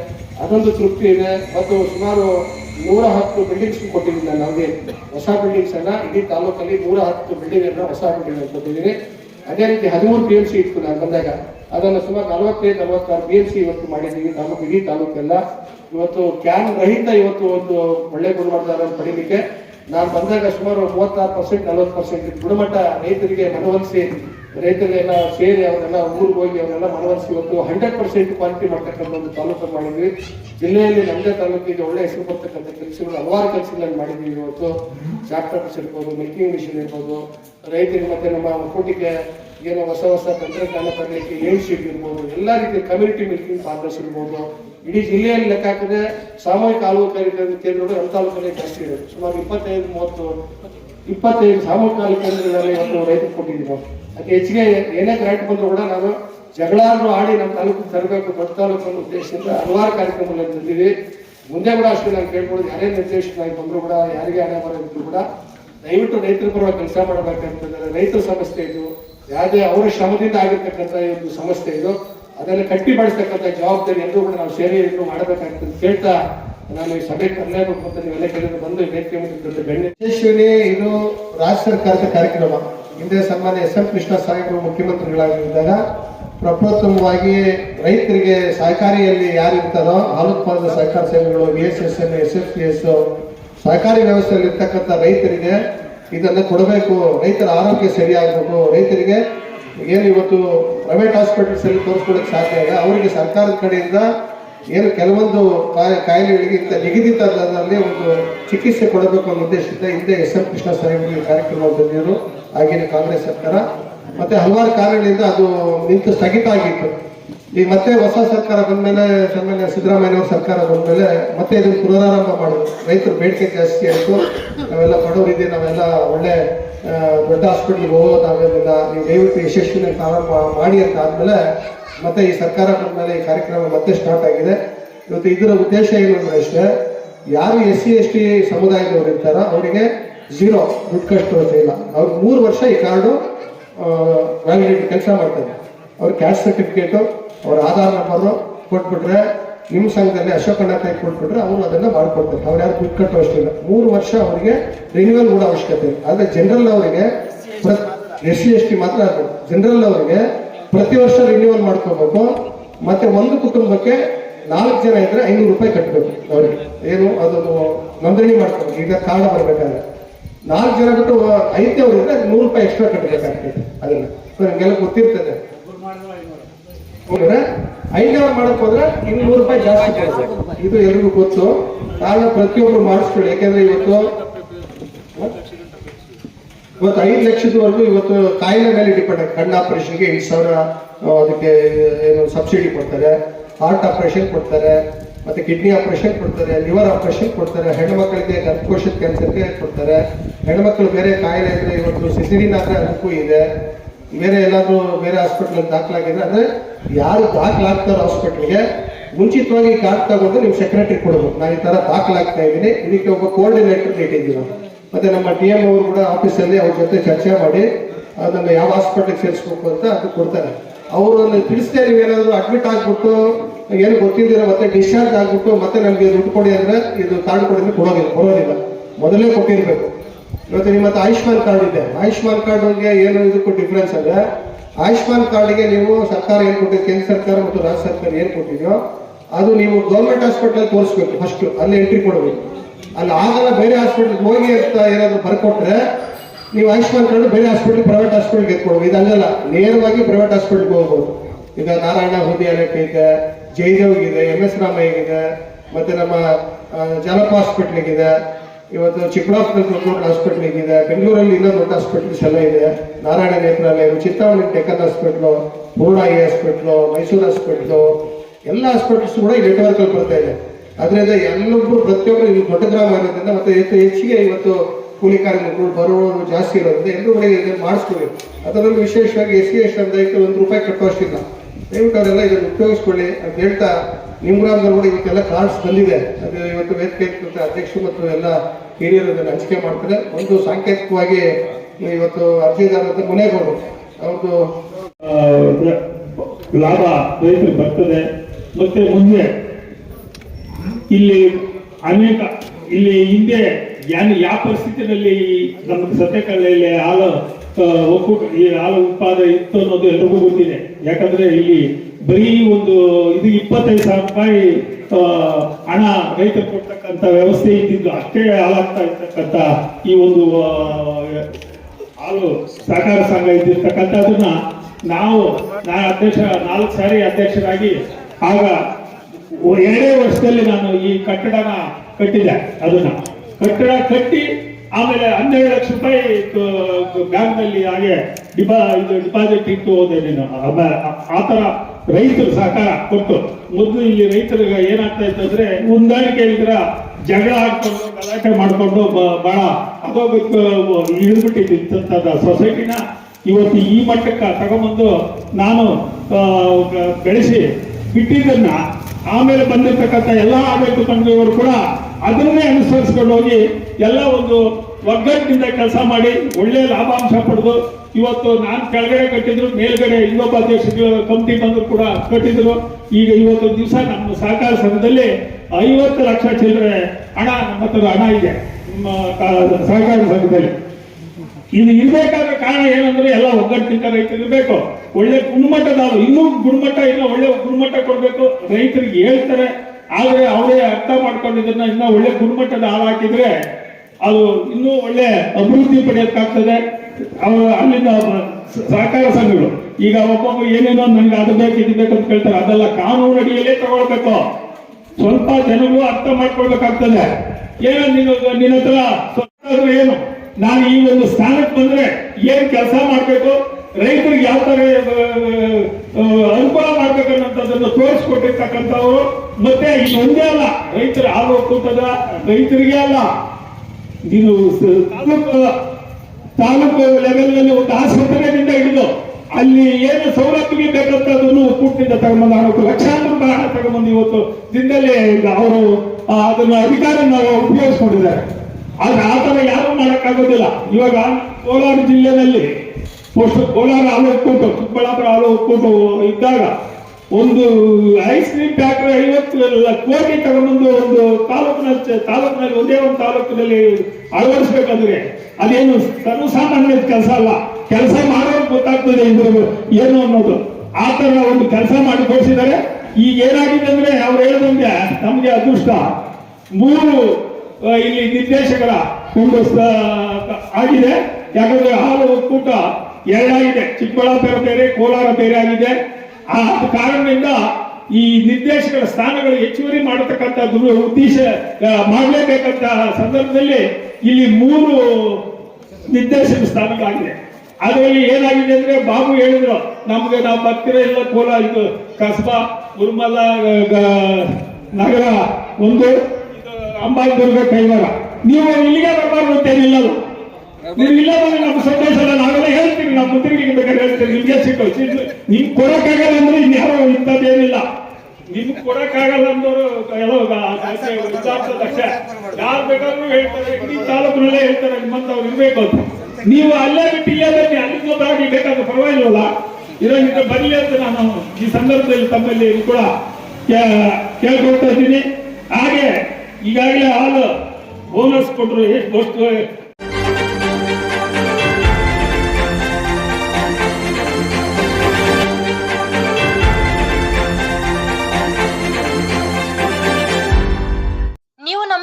ಅದೊಂದು ತೃಪ್ತಿ ಇದೆ. ಮತ್ತು ಸುಮಾರು ನೂರ ಹತ್ತು ಬಿಲ್ಡಿಂಗ್ಸ್ ಕೊಟ್ಟಿದ್ದೀನಿ ನಾನು ನಮಗೆ ಹೊಸ ಬಿಲ್ಡಿಂಗ್ಸ್ ಅನ್ನ ಇಡೀ ತಾಲೂಕಲ್ಲಿ ನೂರ ಹತ್ತು ಬಿಲ್ಡಿಂಗ್ ಅನ್ನ ಹೊಸ ಬಿಲ್ಡಿಂಗ್ ಕೊಟ್ಟಿದ್ದೀನಿ. ಅದೇ ರೀತಿ ಹದಿಮೂರು ಪಿ ಎಂ ಸಿ ಇತ್ತು ನಾನು ಬಂದಾಗ. ಅದನ್ನು ಸುಮಾರು ನಲವತ್ತೈದು, ನಲವತ್ತಾರು ಬಿ ಎಲ್ ಸಿ ಇವತ್ತು ಮಾಡಿದ್ದೀವಿ ತಾಲೂಕು, ಇಡೀ ತಾಲೂಕೆಲ್ಲ. ಇವತ್ತು ಕ್ಯಾನ್ ರಹಿತ ಇವತ್ತು ಒಂದು ಒಳ್ಳೆ ಗುಣಮಟ್ಟದ ಪಡಿಲಿಕ್ಕೆ ನಾನು ಬಂದಾಗ ಸುಮಾರು ಮೂವತ್ತಾರು ಪರ್ಸೆಂಟ್ ನಲವತ್ತು ಪರ್ಸೆಂಟ್ ಗುಣಮಟ್ಟ ರೈತರಿಗೆ ಮನವರಿಸಿ ರೈತರೆಲ್ಲ ಸೇರಿ ಅವರೆಲ್ಲ ಊರಿಗೆ ಹೋಗಿ ಅವರೆಲ್ಲ ಮನವರಿಸಿ ಇವತ್ತು ಹಂಡ್ರೆಡ್ ಪರ್ಸೆಂಟ್ ಕ್ವಾಲಿಟಿ ಮಾಡ್ತಕ್ಕಂಥ ಒಂದು ತಾಲೂಕು ಮಾಡಿದ್ವಿ. ಜಿಲ್ಲೆಯಲ್ಲಿ ನಮ್ಮದೇ ತಾಲೂಕಿಗೆ ಒಳ್ಳೆ ಹೆಸರು ಬರ್ತಕ್ಕಂಥ ಕೆಲಸಗಳು ಹಲವಾರು ಕೆಲಸಗಳನ್ನು ಮಾಡಿದ್ವಿ ಇವತ್ತು. ಚಾಪ್ಟರ್ಸ್ ಇರ್ಬೋದು ಮಿಲ್ಕಿಂಗ್ ಮಿಷಿನ್ ಇರ್ಬೋದು. ರೈತರಿಗೆ ಮತ್ತೆ ನಮ್ಮ ಒಕ್ಕೂಟಿಗೆ ಏನೋ ಹೊಸ ಹೊಸ ತಂತ್ರಜ್ಞಾನ ತರಲಿಕ್ಕೆ ಶೀಟ್ ಇರ್ಬೋದು, ಎಲ್ಲ ರೀತಿಯ ಕಮ್ಯುನಿಟಿ ಮಿಲ್ಕಿಂಗ್ ಪಾರ್ಟ್ನರ್ಸ್ ಇರ್ಬೋದು. ಇಡೀ ಜಿಲ್ಲೆಯಲ್ಲಿ ಲೆಕ್ಕ ಹಾಕಿದ್ರೆ ಸಾಮೂಹಿಕ ಆಲೋಕ ಕೇಂದ್ರಗಳು ನಮ್ಮ ತಾಲೂಕಲ್ಲಿ ಜಾಸ್ತಿ ಇದೆ. ಸುಮಾರು ಇಪ್ಪತ್ತೈದು, ಮೂವತ್ತು, ಇಪ್ಪತ್ತೈದು ಸಾಮೂಹಿಕ ಆಲೋಕ ಕೇಂದ್ರಗಳಲ್ಲಿ ಇವತ್ತು ರೈತರು ಕೊಟ್ಟಿದ್ದೀವಿ ಅತಿ ಹೆಚ್ಚಿಗೆ ಏನೇ ಗ್ರಾಂಟ್ ಬಂದರೂ ಕೂಡ ನಾನು ಜಗಳಾದ್ರೂ ಆಡಿ ನಮ್ಮ ತಾಲೂಕು ತರಬೇಕು ದೊಡ್ಡ ತಾಲೂಕು ಅನ್ನೋ ಉದ್ದೇಶದಿಂದ ಹಲವಾರು ಕಾರ್ಯಕ್ರಮಗಳನ್ನು ತಂದಿದ್ದೀವಿ. ಮುಂದೆ ಕೂಡ ಅಷ್ಟೇ ನಾನು ಕೇಳ್ಕೊಳ್ಳೋದು, ಯಾರೇ ನಿರ್ದೇಶಕರಾಗಿ ಬಂದರೂ ಕೂಡ, ಯಾರಿಗೆ ಹಣ ಬರೋದಿದ್ರು ಕೂಡ ದಯವಿಟ್ಟು ರೈತರ ಪರವಾಗಿ ಕೆಲಸ ಮಾಡಬೇಕಂತಂದ್ರೆ ರೈತರ ಸಮಸ್ಯೆ ಇದು. ಯಾವುದೇ ಅವರ ಶ್ರಮದಿಂದ ಆಗಿರ್ತಕ್ಕಂಥ ಈ ಒಂದು ಸಮಸ್ಯೆ ಇದು, ಅದನ್ನು ಕಟ್ಟಿ ಬಳಸ್ತಕ್ಕಂಥ ಜವಾಬ್ದಾರಿ ಎಲ್ಲರೂ ಕೂಡ ನಾವು ಸೇರಿ ಎಲ್ಲರೂ ಮಾಡಬೇಕಾಗ್ತದೆ ಕೇಳ್ತಾ ನಾನು ಈ ಸಭೆ ಕರ್ನಾಟಕ ಅಂತ ನೀವೆಲ್ಲ ಕೇಳಿದ್ರೆ ಬಂದು ವೇದಿಕೆ ಮುಂದೆ ಬೆಣ್ಣೆ ಇದು ರಾಜ್ಯ ಸರ್ಕಾರದ ಕಾರ್ಯಕ್ರಮ. ಹಿಂದೆ ಸನ್ಮಾನ್ಯ ಎಸ್ ಎಂ ಕೃಷ್ಣ ಸಾಹೇಬರು ಮುಖ್ಯಮಂತ್ರಿಗಳಾಗಿದ್ದಾಗ ಪ್ರಪ್ರಥಮವಾಗಿ ರೈತರಿಗೆ ಸಹಕಾರಿಯಲ್ಲಿ ಯಾರಿರ್ತಾರೋ ಹಾಲು ಉತ್ಪಾದನಾ ಸಹಕಾರ ಸೇವೆಗಳು V S S N S F S ಸಹಕಾರಿ ವ್ಯವಸ್ಥೆಯಲ್ಲಿ ಇರ್ತಕ್ಕಂಥ ರೈತರಿಗೆ ಇದನ್ನ ಕೊಡಬೇಕು. ರೈತರ ಆರೋಗ್ಯ ಸರಿಯಾಗಬೇಕು ರೈತರಿಗೆ ಏನು ಇವತ್ತು ಪ್ರೈವೇಟ್ ಹಾಸ್ಪಿಟಲ್ಸ್ ಅಲ್ಲಿ ತೋರಿಸ್ಕೊಳಕ್ ಸಾಧ್ಯ ಇಲ್ಲ. ಅವರಿಗೆ ಸರ್ಕಾರದ ಕಡೆಯಿಂದ ಏನು ಕೆಲವೊಂದು ಕಾಯ- ಕಾಯಿಲೆಗಳಿಗೆ ಇಂಥ ನಿಗದಿತ ಒಂದು ಚಿಕಿತ್ಸೆ ಕೊಡಬೇಕು ಅನ್ನೋ ಉದ್ದೇಶದಿಂದ ಹಿಂದೆ ಎಸ್ ಎಂ ಕೃಷ್ಣ ಸಾಹೇಬರು ಈ ಕಾರ್ಯಕ್ರಮ ತಂದಿದ್ರು. ಆಗಿನ ಕಾಂಗ್ರೆಸ್ ಸರ್ಕಾರ. ಮತ್ತೆ ಹಲವಾರು ಕಾರಣಗಳಿಂದ ಅದು ನಿಂತು ಸ್ಥಗಿತ ಆಗಿತ್ತು. ಈ ಮತ್ತೆ ಹೊಸ ಸರ್ಕಾರ ಬಂದ್ಮೇಲೆ ಸನ್ಮಾನ್ಯ ಸಿದ್ದರಾಮಯ್ಯ ಅವ್ರ ಸರ್ಕಾರ ಬಂದ್ಮೇಲೆ ಮತ್ತೆ ಇದನ್ನು ಪುನರಾರಂಭ ಮಾಡೋದು. ರೈತರ ಬೇಡಿಕೆ ಜಾಸ್ತಿ ಆಯಿತು. ನಾವೆಲ್ಲ ಬಡವರಿದ್ದೀವಿ ನಾವೆಲ್ಲ ಒಳ್ಳೆ ದೊಡ್ಡ ಹಾಸ್ಪಿಟ್ಲಿಗೆ ಹೋಗೋದಾಗೋದಿಲ್ಲ. ನೀವು ದಯವಿಟ್ಟು ಯಶಸ್ವಿನ ಪ್ರಾರಂಭ ಮಾಡಿ ಅಂತ ಆದ್ಮೇಲೆ ಮತ್ತೆ ಈ ಸರ್ಕಾರ ಬಂದ್ಮೇಲೆ ಈ ಕಾರ್ಯಕ್ರಮ ಮತ್ತೆ ಸ್ಟಾರ್ಟ್ ಆಗಿದೆ. ಇವತ್ತು ಇದರ ಉದ್ದೇಶ ಏನು ಅಂದ್ರೆ ಅಷ್ಟೇ, ಯಾರು ಎಸ್ ಸಿ, ಎಸ್ ಟಿ ಸಮುದಾಯದವರು ಇರ್ತಾರೋ ಅವರಿಗೆ ಝೀರೋ ದುಡ್ಡು ಕಷ್ಟ ಇಲ್ಲ. ಅವ್ರು ಮೂರು ವರ್ಷ ಈ ಕಾರ್ಡು ವ್ಯಾಲಿಡಿಟಿ ಕೆಲಸ ಮಾಡ್ತಾರೆ. ಅವ್ರ ಕ್ಯಾಸ್ಟ್ ಸರ್ಟಿಫಿಕೇಟು ಅವ್ರ ಆಧಾರ್ ನಂಬರ್ ಕೊಟ್ಬಿಟ್ರೆ ನಿಮ್ಮ ಸಂಘದಲ್ಲಿ ಅಶೋಕಣ್ಣ ಕೈ ಕೊಟ್ಬಿಟ್ರೆ ಅವರು ಅದನ್ನ ಮಾಡ್ಕೊಡ್ತಾರೆ. ಅವ್ರು ಯಾರು ದುಡ್ಡು ಕಟ್ಟೋ ಅಷ್ಟಿಲ್ಲ ಮೂರು ವರ್ಷ ಅವರಿಗೆ ರಿನ್ಯೂವಲ್ ಕೂಡ ಅವಶ್ಯಕತೆ ಇಲ್ಲ. ಆದ್ರೆ ಜನರಲ್ ಅವರಿಗೆ ಎಸ್ ಸಿ, ಎಸ್ ಟಿ ಮಾತ್ರ ಜನರಲ್ ಅವರಿಗೆ ಪ್ರತಿ ವರ್ಷ ರಿನ್ಯೂವಲ್ ಮಾಡ್ಕೋಬೇಕು. ಮತ್ತೆ ಒಂದು ಕುಟುಂಬಕ್ಕೆ ನಾಲ್ಕು ಜನ ಇದ್ರೆ ಐನೂರು ರೂಪಾಯಿ ಕಟ್ಟಬೇಕು ಅವ್ರಿಗೆ. ಏನು? ಅದೊಂದು ನೋಂದಣಿ ಮಾಡ್ಕೋಬೇಕು ಈಗ ಕಾರ್ಡ್ ಬರ್ಬೇಕಾದ್ರೆ. ನಾಲ್ಕು ಜನ ಬಿಟ್ಟು ಐದೇ ಅವ್ರು ನೂರು ರೂಪಾಯಿ ಎಕ್ಸ್ಟ್ರಾ ಕಟ್ಟಬೇಕಾಗ್ತದೆ ಅದನ್ನ. ಸೊ ನಿಮ್ಗೆಲ್ಲ ಗೊತ್ತಿರ್ತದೆ. ಐದವ್ರು ಮಾಡಕ್ ಹೋದ್ರೆ ಇನ್ನೂರು ನೂರು ರೂಪಾಯಿ ಜಾಸ್ತಿ ಇದು ಎಲ್ರಿಗೂ ಗೊತ್ತು. ಕಾರಣ ಪ್ರತಿಯೊಬ್ರು ಮಾಡಿಸ್ಕೊಳ್ಳಿ ಯಾಕಂದ್ರೆ ಇವತ್ತು ಇವತ್ತು ಐದು ಲಕ್ಷದವರೆಗೂ ಇವತ್ತು ಕಾಯಿಲೆ ಮೇಲೆ ಡಿಪೆಂಡ್ ಕಣ್ಣು ಆಪರೇಷನ್ಗೆ ಎಂಟು ಸಾವಿರ ಅದಕ್ಕೆ ಏನು ಸಬ್ಸಿಡಿ ಕೊಡ್ತಾರೆ. ಹಾರ್ಟ್ ಆಪರೇಷನ್ ಕೊಡ್ತಾರೆ. ಮತ್ತೆ ಕಿಡ್ನಿ ಆಪರೇಷನ್ ಕೊಡ್ತಾರೆ. ಲಿವರ್ ಆಪರೇಷನ್ ಕೊಡ್ತಾರೆ. ಹೆಣ್ಮಕ್ಳಿಗೆ ಗರ್ಭಕೋಶದ ಕ್ಯಾನ್ಸರ್ಗೆ ಕೊಡ್ತಾರೆ. ಹೆಣ್ಮಕ್ಳು ಬೇರೆ ಕಾಯಿಲೆ ಇದ್ರೆ ಇವತ್ತು ಸಿಸಿರಿನ್ ಹತ್ರ ಅದಕ್ಕೂ ಇದೆ. ಬೇರೆ ಎಲ್ಲಾದರೂ ಬೇರೆ ಹಾಸ್ಪಿಟಲ್ ದಾಖಲಾಗಿದೆ ಅಂದ್ರೆ ಯಾರು ದಾಖಲಾಗ್ತಾರೋ ಹಾಸ್ಪಿಟ್ಲಿಗೆ ಮುಂಚಿತವಾಗಿ ಕಾರ್ಡ್ ತಗೊಂಡು ನೀವು ಸೆಕ್ರೆಟರಿ ಕೊಡಬೇಕು. ನಾನು ಈ ತರ ದಾಖಲಾಗ್ತಾ ಇದ್ದೀನಿ. ಇದಕ್ಕೆ ಒಬ್ಬ ಕೋಆರ್ಡಿನೇಟರ್ ಇಟ್ಟಿದ್ದೀವಿ ಮತ್ತು ನಮ್ಮ ಡಿ ಎಂ ಅವರು ಕೂಡ ಆಫೀಸಲ್ಲಿ ಅವ್ರ ಜೊತೆ ಚರ್ಚೆ ಮಾಡಿ ಅದನ್ನು ಯಾವ ಹಾಸ್ಪಿಟಲ್ ಸೇರಿಸ್ಬೇಕು ಅಂತ ಅದು ಕೊಡ್ತಾರೆ. ಅವರು ತಿಳಿಸ್ತೇ ನೀವೇನಾದ್ರು ಅಡ್ಮಿಟ್ ಆಗಿಬಿಟ್ಟು, ಏನು ಗೊತ್ತಿದ್ದೀರ ಮತ್ತೆ ಡಿಸ್ಚಾರ್ಜ್ ಆಗಿಬಿಟ್ಟು ಮತ್ತೆ ನಮಗೆ ದುಡ್ಡು ಕೊಡಿ ಅಂದ್ರೆ ಇದು ಕಾರ್ಡ್ ಕೊಡಿದ್ರೆ ಕೊಡೋದಿಲ್ಲ ಕೊಡೋದಿಲ್ಲ. ಮೊದಲೇ ಕೊಟ್ಟಿರ್ಬೇಕು. ಇವತ್ತು ನಿಮ್ಮ ಹತ್ರ ಆಯುಷ್ಮಾನ್ ಕಾರ್ಡ್ ಇದೆ. ಆಯುಷ್ಮಾನ್ ಕಾರ್ಡ್ಗೆ ಏನು ಇದಕ್ಕೂ ಡಿಫ್ರೆನ್ಸ್ ಅಂದ್ರೆ ಆಯುಷ್ಮಾನ್ ಕಾರ್ಡ್ಗೆ ನೀವು ಸರ್ಕಾರ ಏನು ಕೊಟ್ಟಿದೆ? ಕೇಂದ್ರ ಸರ್ಕಾರ ಮತ್ತು ರಾಜ್ಯ ಸರ್ಕಾರ ಏನು ಕೊಟ್ಟಿದೆಯೋ, ಅದು ನೀವು ಗೌರ್ಮೆಂಟ್ ಹಾಸ್ಪಿಟಲ್ ತೋರಿಸ್ಬೇಕು ಫಸ್ಟ್ ಅಲ್ಲಿ ಎಂಟ್ರಿ ಕೊಡಬೇಕು. ಅಲ್ಲಿ ಆಗಲ್ಲ, ಬೇರೆ ಹಾಸ್ಪಿಟಲ್ ಹೋಗಿ ಅಂತ ಏನಾದರೂ ಬರ್ಕೊಟ್ರೆ, ನೀವು ಆಯುಷ್ಮಾನ್ ಕಾರ್ಡ್ ಬೇರೆ ಹಾಸ್ಪಿಟಲ್ ಪ್ರೈವೇಟ್ ಹಾಸ್ಪಿಟಲ್ಗೆ ಎತ್ಕೊಡ್ಬೇಕು. ಇದು ಹಂಗಲ್ಲ ನೇರವಾಗಿ ಪ್ರೈವೇಟ್ ಹಾಸ್ಪಿಟಲ್ಗೆ ಹೋಗ್ಬೋದು. ಈಗ ನಾರಾಯಣ ಹುದಿಯಾಲಕ್ಕೆ ಇದೆ ಜಯದೇವ್ಗಿದೆ ಎಂ ಎಸ್ ರಾಮಯ್ಯಗಿದೆ ಮತ್ತೆ ನಮ್ಮ ಜನಪ ಜಾಲಪ್ಪ ಹಾಸ್ಪಿಟ್ಲಿಗಿದೆ ಇವತ್ತು ಚಿಕ್ಕಬಳ್ಳಾಪುರ ಹಾಸ್ಪಿಟ್ಲಿಗೆ ಇದೆ ಬೆಂಗಳೂರಲ್ಲಿ ಇನ್ನೊಂದು ದೊಡ್ಡ ಹಾಸ್ಪಿಟಲ್ಸ್ ಎಲ್ಲ ಇದೆ. ನಾರಾಯಣ ನೇತ್ರಾಲಯ ಚಿತ್ತಾವಣಿ ಟೆಕನ್ hospital eye hospital Mysuru hospital ಎಲ್ಲ ಹಾಸ್ಪಿಟಲ್ಸ್ ಕೂಡ ಈ ನೆಟ್ವರ್ಕ್ ಅಲ್ಲಿ ಬರ್ತಾ ಇದೆ. ಅದರಿಂದ ಎಲ್ಲೊಬ್ರು ಪ್ರತಿಯೊಬ್ಬರು ಇಲ್ಲಿ ದೊಡ್ಡ ಗ್ರಾಮ ಇರೋದ್ರಿಂದ ಮತ್ತೆ ಹೆಚ್ಚು ಹೆಚ್ಚಿಗೆ ಇವತ್ತು ಕೂಲಿ ಕಾರ್ಮಿಕರು ಬರೋರು ಜಾಸ್ತಿ ಇರೋದ್ರಿಂದ ಎಲ್ಲರೂ ಕೂಡ ಇದನ್ನು ಮಾಡಿಸ್ಕೊಳ್ಳಿ ಅದರಲ್ಲೂ ವಿಶೇಷವಾಗಿ ಎಸ್ ಸಿ ಎಸ್ ಸಮುದಾಯಕ್ಕೆ ಒಂದು ರೂಪಾಯಿ ಕಟ್ಟುವಷ್ಟಿಲ್ಲ ದಯವಿಟ್ಟು ಅವರೆಲ್ಲ ಇದನ್ನು ಉಪಯೋಗಿಸ್ಕೊಳ್ಳಿ ಅಂತ ಹೇಳ್ತಾ ನಿಮ್ಮ ಗ್ರಾಮದಲ್ಲಿ ಕೂಡ ಇವತ್ತೆಲ್ಲ ಕಾರ್ಡ್ಸ್ ಬಂದಿದೆ. ಅದು ಇವತ್ತು ವೇದಿಕೆ ಅಧ್ಯಕ್ಷರು ಮತ್ತು ಎಲ್ಲ ಹಿರಿಯರು ಅದನ್ನು ಹಂಚಿಕೆ ಮಾಡ್ತಾರೆ. ಒಂದು ಸಾಂಕೇತಿಕವಾಗಿ ಇವತ್ತು ಅರ್ಜಿದಾರರ ಮುನೇಗೌಡರು ಅವ್ರದ್ದು ಲಾಭ ರೈತರಿಗೆ ಬರ್ತದೆ. ಮತ್ತೆ ಮುಂದೆ ಇಲ್ಲಿ ಅನೇಕ, ಇಲ್ಲಿ ಹಿಂದೆ ಯಾನ್ ಯಾವ ಪರಿಸ್ಥಿತಿಯಲ್ಲಿ ನಮ್ಮ ಸತ್ಯಕಲೆಯಲ್ಲಿ ಹಾಲು ಒಕ್ಕೂಟ ಈ ಹಾಲು ಉತ್ಪಾದನೆ ಇತ್ತು ಅನ್ನೋದು ಎಲ್ರಿಗೂ ಗೊತ್ತಿದೆ. ಯಾಕಂದ್ರೆ ಇಲ್ಲಿ ಬರೀ ಒಂದು ಇದು ಇಪ್ಪತ್ತೈದು ಸಾವಿರ ರೂಪಾಯಿ ಹಣ ರೈತರು ಕೊಡ್ತಕ್ಕಂಥ ವ್ಯವಸ್ಥೆ ಇದ್ದಿದ್ದು ಅಷ್ಟೇ ಹಾಲಾಗ್ತಾ ಇರ್ತಕ್ಕಂಥ ಈ ಒಂದು ಹಾಲು ಸಹಕಾರ ಸಂಘ ಇದ್ದಿರ್ತಕ್ಕಂಥದನ್ನ ನಾವು, ನಾ ಅಧ್ಯಕ್ಷ, ನಾಲ್ಕು ಸಾರಿ ಅಧ್ಯಕ್ಷರಾಗಿ ಆಗ ಎರಡೇ ವರ್ಷದಲ್ಲಿ ನಾನು ಈ ಕಟ್ಟಡನ ಕಟ್ಟಿದೆ ಅದನ್ನ. ಕಟ್ಟಡ ಕಟ್ಟಿ ಆಮೇಲೆ ಹನ್ನೆರಡು ಲಕ್ಷ ರೂಪಾಯಿ ಬ್ಯಾಂಕ್ನಲ್ಲಿ ಹಾಗೆ ಡಿಪಾ ಇದು ಡಿಪಾಸಿಟ್ ಇಟ್ಟು ಹೋದೆ ನೀನು ಆತರ ಥರ ತರ ರೈತರು ಸಹಕಾರ ಕೊಟ್ಟು ಮೊದಲು ಇಲ್ಲಿ ರೈತರಿಗೆ ಏನಾಗ್ತಾ ಇತ್ತು ಅಂದ್ರೆ ಹೊಂದಾಣಿಕೆ ಇಲ್ದ್ರ ಜಗಳ ಹಾಕೊಂಡು ಗಲಾಟೆ ಮಾಡಿಕೊಂಡು ಬಹಳ ಅದೋಗಕ್ಕೆ ಇಳಿದ್ಬಿಟ್ಟಿದ್ದ ಸೊಸೈಟಿನ. ಇವತ್ತು ಈ ಮಟ್ಟಕ್ಕೆ ತಗೊಂಬಂದು ನಾನು ಬೆಳೆಸಿ ಬಿಟ್ಟಿದ್ದನ್ನ, ಆಮೇಲೆ ಬಂದಿರ್ತಕ್ಕಂಥ ಎಲ್ಲ ಆಡಳಿತ ಮಂಡಳಿಯವರು ಕೂಡ ಅದನ್ನೇ ಅನುಸರಿಸ್ಕೊಂಡು ಹೋಗಿ ಎಲ್ಲ ಒಂದು ಒಗ್ಗಟ್ಟಿನಿಂದ ಕೆಲಸ ಮಾಡಿ ಒಳ್ಳೆ ಲಾಭಾಂಶ ಪಡೆದು ಇವತ್ತು ನಾನು ಕೆಳಗಡೆ ಕಟ್ಟಿದ್ರು, ಮೇಲ್ಗಡೆ ಇನ್ನೊಬ್ಬ ಅಧ್ಯಕ್ಷರು ಕಂಪ್ನಿ ಬಂದ್ರು ಕೂಡ ಕಟ್ಟಿದ್ರು. ಈಗ ಇವತ್ತು ದಿವಸ ನಮ್ಮ ಸಹಕಾರ ಸಂಘದಲ್ಲಿ ಐವತ್ತು ಲಕ್ಷ ಚಿಲ್ಲರೆ ಹಣ ನಮ್ಮ ಹತ್ರ ಹಣ ಇದೆ ಸಹಕಾರ ಸಂಘದಲ್ಲಿ. ಇದು ಇರ್ಬೇಕಾದ ಕಾರಣ ಏನಂದ್ರೆ ಎಲ್ಲ ಒಗ್ಗಟ್ಟಿನಿಂದ ರೈತರು ಬೇಕು ಒಳ್ಳೆ ಗುಣಮಟ್ಟದ, ಇನ್ನೂ ಗುಣಮಟ್ಟ ಇಲ್ಲ, ಒಳ್ಳೆ ಗುಣಮಟ್ಟ ಕೊಡ್ಬೇಕು. ರೈತರಿಗೆ ಹೇಳ್ತಾರೆ ಆದ್ರೆ ಅವರೇ ಅರ್ಥ ಮಾಡ್ಕೊಂಡು ಇದನ್ನ ಇನ್ನ ಒಳ್ಳೆ ಗುಣಮಟ್ಟದ ಹಾಲು ಹಾಕಿದ್ರೆ ಅದು ಇನ್ನೂ ಒಳ್ಳೆ ಅಭಿವೃದ್ಧಿ ಪಡೆಯೋಕ್ಕಾಗ್ತದೆ. ಅವರು ಅಲ್ಲಿಂದ ಸ- ಸಹಕಾರ ಸಂಘಗಳು. ಈಗ ಒಬ್ಬೊಬ್ಬ ಏನೇನೋ ನನ್ಗೆ ಅದು ಬೇಕು, ಇದು ಬೇಕು ಅಂತ ಕೇಳ್ತಾರೆ. ಅದೆಲ್ಲ ಕಾನೂನು ಅಡಿಯಲ್ಲೇ ತಗೊಳ್ಬೇಕು. ಸ್ವಲ್ಪ ಜನಗಳು ಅರ್ಥ ಮಾಡ್ಕೊಳ್ಬೇಕಾಗ್ತದೆ. ಏನೋ ನೀನು, ನಿನ್ನ ಹತ್ರ ಸ್ವಲ್ಪ ಏನು? ನಾನು ಈ ಒಂದು ಸ್ಥಾನಕ್ಕೆ ಬಂದ್ರೆ ಏನ್ ಕೆಲಸ ಮಾಡ್ಬೇಕು? ರೈತರಿಗೆ ಯಾವ ತರ ಅನುಕೂಲ ಮಾಡ್ಬೇಕನ್ನೋದನ್ನ ತೋರಿಸ್ಕೊಟ್ಟಿರ್ತಕ್ಕಂಥವ್ರು ಮತ್ತೆ ಇದೊಂದೇ ಅಲ್ಲ, ರೈತರ ಹಾಲು ಒಕ್ಕೂಟದ ರೈತರಿಗೆ ಅಲ್ಲ. ಇದು ತಾಲೂಕು ತಾಲೂಕು ಲೆವೆಲ್ನಲ್ಲಿ ಒಂದು ಆಸ್ಪತ್ರೆಯಿಂದ ಹಿಡಿದು ಅಲ್ಲಿ ಏನು ಸೌಲಭ್ಯಕ್ಕೆ ಬೇಕಂತ ಅದನ್ನು ಒಕ್ಕೂಟದಿಂದ ತಗೊಂಬಂದು ಹಣಕ್ಕೆ ಲಕ್ಷಾಂತರ ರೂಪಾಯಿ ಹಣ ತಗೊಂಬಂದು ಇವತ್ತು ದಿನದಲ್ಲಿ ಅವರು ಅದನ್ನ ಅಧಿಕಾರ ಉಪಯೋಗಿಸ್ಕೊಂಡಿದ್ದಾರೆ. ಆದ್ರೆ ಆ ತರ ಯಾರು ಮಾಡೋಕ್ಕಾಗೋದಿಲ್ಲ. ಇವಾಗ ಕೋಲಾರ ಜಿಲ್ಲೆನಲ್ಲಿ ಕೋಲಾರ ಹಾಲು ಒಕ್ಕೂಟ ಚಿಕ್ಕಬಳ್ಳಾಪುರ ಹಾಲು ಒಕ್ಕೂಟ ಇದ್ದಾಗ ಒಂದು ಐಸ್ ಕ್ರೀಮ್ ಫ್ಯಾಕ್ಟ್ರಿ ಐವತ್ತು ಕೋಟಿ ತಗೊಂಡ್ಬಂದು ಒಂದು ತಾಲೂಕಿನಲ್ಲಿ ಚ- ತಾಲೂಕಿನಲ್ಲಿ ಒಂದೇ ಒಂದು ತಾಲೂಕಿನಲ್ಲಿ ಅಳವಡಿಸ್ಬೇಕಂದ್ರೆ ಅದೇನು ಸರ್ವಸಾಮಾನ್ಯ ಕೆಲಸ ಅಲ್ಲ. ಕೆಲಸ ಮಾಡೋದು ಗೊತ್ತಾಗ್ತದೆ ಇದ್ರು ಏನು ಅನ್ನೋದು. ಆ ತರ ಒಂದು ಕೆಲಸ ಮಾಡಿ ಕೊಡಿಸಿದ್ದಾರೆ. ಈಗ ಏನಾಗಿದೆ ಅಂದ್ರೆ ಅವ್ರು ಹೇಳಿದಂಗೆ ನಮ್ಗೆ ಅದೃಷ್ಟ. ಮೂರು ಇಲ್ಲಿ ನಿರ್ದೇಶಕರ ಒಂದು ಆಗಿದೆ. ಯಾಕಂದ್ರೆ ಹಾಲು ಒಕ್ಕೂಟ ಎರಡಾಗಿದೆ. ಚಿಕ್ಕಬಳ್ಳಾಪುರ ಬೇರೆ, ಕೋಲಾರ ಬೇರೆ ಆಗಿದೆ. ಆ ಕಾರಣದಿಂದ ಈ ನಿರ್ದೇಶಕರ ಸ್ಥಾನಗಳು ಹೆಚ್ಚುವರಿ ಮಾಡತಕ್ಕಂತ ಉದ್ದೇಶ ಮಾಡಲೇಬೇಕಂತ ಸಂದರ್ಭದಲ್ಲಿ ಇಲ್ಲಿ ಮೂರು ನಿರ್ದೇಶಕ ಸ್ಥಾನಗಳಾಗಿದೆ ಅದರಲ್ಲಿ ಏನಾಗಿದೆ ಅಂದ್ರೆ ಬಾಬು ಹೇಳಿದ್ರು, ನಮ್ಗೆ ನಾವು ಬರ್ತೀರ ಇಲ್ಲ ಕೋಲ, ಇದು ಕಸ್ಬಾ, ಉರ್ಮಲ ನಗರ ಒಂದು ಅಂಬಾದುರ್ಗ ಕೈವಾರ ನೀವು ಇಲ್ಲಿಗೆ ಬರಬಾರ್ದು ಅಂತ ಏನಿಲ್ಲ ಅದು. ನೀವು ಇಲ್ಲ ನಮ್ಮ ಸಂದೇಶ ನಾವೆಲ್ಲ ಹೇಳ್ತೀವಿ ಮುದ್ರಿಗೆ ಬೇಕಾದ್ರೆ ಹೇಳ್ತೀವಿ ನಿಮ್ಗೆ ಸಿಕ್ಕು ನಿಮ್ ಕೊಡಕ್ಕಾಗಲ್ಲ ಅಂದ್ರೆ ಇನ್ಯಾರೋ ಇಂಥದ್ದೇನಿಲ್ಲ. ನಿಮ್ಗೆ ಕೊಡಕ್ಕಾಗಲ್ಲ ಅಂದವರು ಎಲ್ಲೋ ಯಾರು ಬೇಕಾದ್ರೂ ಹೇಳ್ತಾರೆ. ಇಡೀ ತಾಲೂಕಿನಲ್ಲೇ ಹೇಳ್ತಾರೆ. ನಿಮ್ಮಂತವ್ರು ಇರ್ಬೇಕು ಅಂತ. ನೀವು ಅಲ್ಲೇ ಬಿಟ್ಟು ಇಲ್ಲೇ ಬನ್ನಿ. ಅಲ್ಲಿಂದ ಬೇಕಾದ ಬೇಕಾದ್ರೆ ಪರವಾಗಿಲ್ವಲ್ಲ ಬರಲಿ ಅಂತ ನಾನು ಈ ಸಂದರ್ಭದಲ್ಲಿ ತಮ್ಮಲ್ಲಿ ಕೂಡ ಕೇಳ್ಕೊಳ್ತಾ ಇದ್ದೀನಿ. ಹಾಗೆ ಈಗಾಗಲೇ ಹಾಲು ಬೋನಸ್ ಕೊಟ್ಟರು. ಎಷ್ಟು